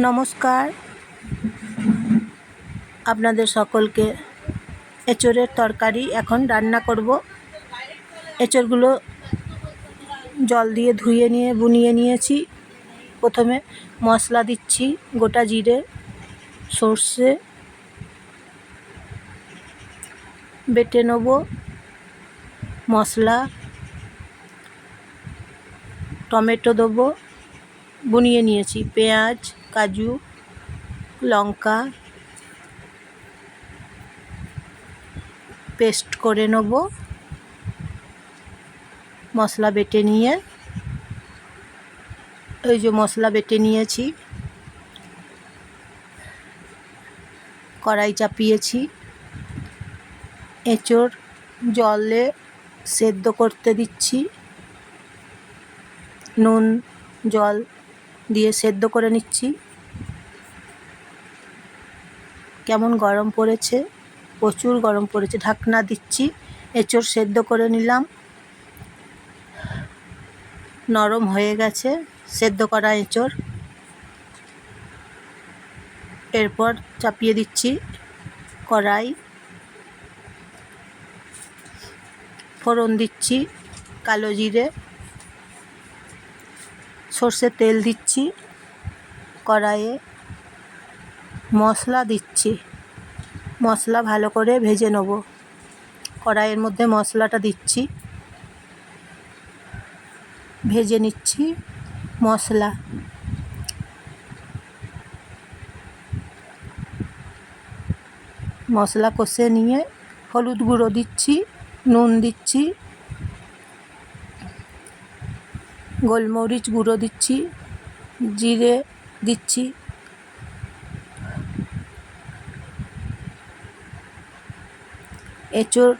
নমস্কার। আপনাদের সকলকে এঁচোড়ের তরকারি এখন রান্না করব। এঁচোড়গুলো জল দিয়ে ধুয়ে নিয়ে, বুনিয়ে নিয়েছি। প্রথমে মশলা দিচ্ছি গোটা জিরে, সর্ষে। বেটে নেব মশলা। টমেটো দেবো, বুনিয়ে নিয়েছি পেঁয়াজ। কাজু, লঙ্কা পেস্ট করে নেব। মশলা বেটে নিয়ে ওই যে মশলা বেটে নিয়েছি, কড়াই চাপিয়েছি। এঁচোড় জলে সেদ্ধ করতে দিচ্ছি। নুন, জল দিয়ে সেদ্ধ করে নিচ্ছি। কেমন গরম পড়েছে? প্রচুর গরম পড়েছে। ঢাকনা দিচ্ছি, এঁচোড় সেদ্ধ করে নিলাম। নরম হয়ে গেছে, সেদ্ধ করা এঁচোড়। এরপর চাপিয়ে দিচ্ছি কড়াই। ফোড়ন দিচ্ছি কালো জিরে। সর্ষের তেল দিচ্ছি কড়াইয়ে। মশলা দিচ্ছি। মশলা ভালো করে ভেজে নেব। কড়াইয়ের মধ্যে মশলাটা দিচ্ছি। ভেজে নিচ্ছি মশলা। মশলা কষে নিয়ে হলুদ গুঁড়ো দিচ্ছি, নুন দিচ্ছি, গোলমরিচ গুঁড়ো দিচ্ছি, জিরে দিচ্ছি। এঁচোড়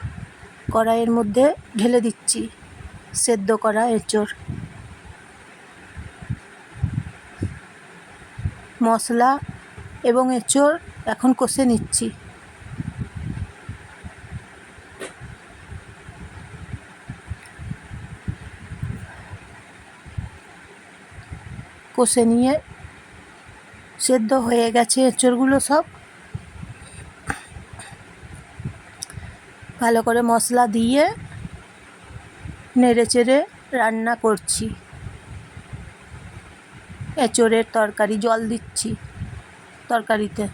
কড়াইয়ের মধ্যে ঢেলে দিচ্ছি। সেদ্ধ করা এঁচোড় মশলা এবং এঁচোড় এখন কষে নিচ্ছি। কষে নিয়ে সেদ্ধ হয়ে গেছে এঁচোড়গুলো সব। ভালো করে মশলা দিয়ে নেড়ে চেড়ে রান্না করছি। এঁচোড়ের তরকারি, জল দিচ্ছি তরকারিতে।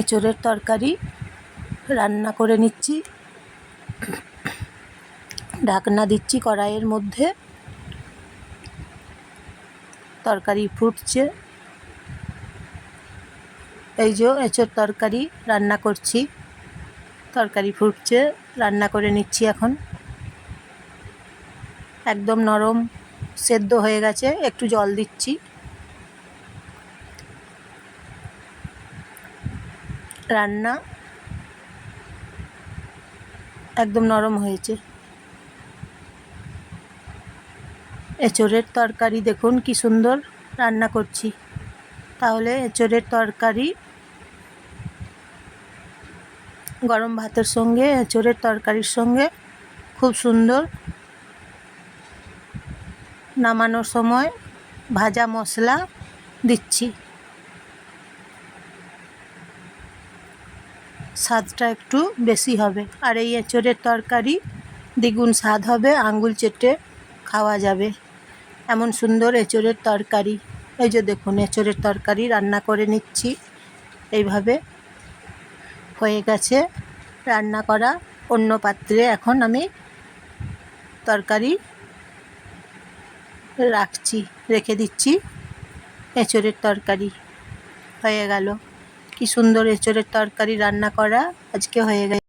এঁচোড়ের তরকারি রান্না করে নিচ্ছি। ঢাকনা দিচ্ছি কড়াইয়ের মধ্যে। তরকারি ফুটছে। এই যে এঁচোড় তরকারি রান্না করছি। তরকারি ফুটছে, রান্না করে নিচ্ছি এখন। একদম নরম, সেদ্ধ হয়ে গেছে, একটু জল দিচ্ছি। রান্না একদম নরম হয়েছে। এঁচোড়ের তরকারি, দেখুন কি সুন্দর রান্না করছি। তাহলে এঁচোড়ের তরকারি, গরম ভাতের সঙ্গে, এঁচোড়ের তরকারির সঙ্গে খুব সুন্দর নামানোর সময় ভাজা মশলা দিচ্ছি। স্বাদটা একটু বেশি হবে। আর এই এঁচোড়ের তরকারি দ্বিগুণ স্বাদ হবে আঙ্গুল চেটে খাওয়া যাবে। এমন সুন্দর এঁচোড়ের তরকারি। এই যে দেখুন, এঁচোড়ের তরকারি রান্না করে নিচ্ছি। এইভাবে হয়ে গেছে রান্না করা। অন্য পাত্রে এখন আমি তরকারি রাখছি, রেখে দিচ্ছি। এঁচোড়ের তরকারি হয়ে গেল। কি সুন্দর এঁচোড়ের তরকারি রান্না করা আজকে হয়ে গেছে।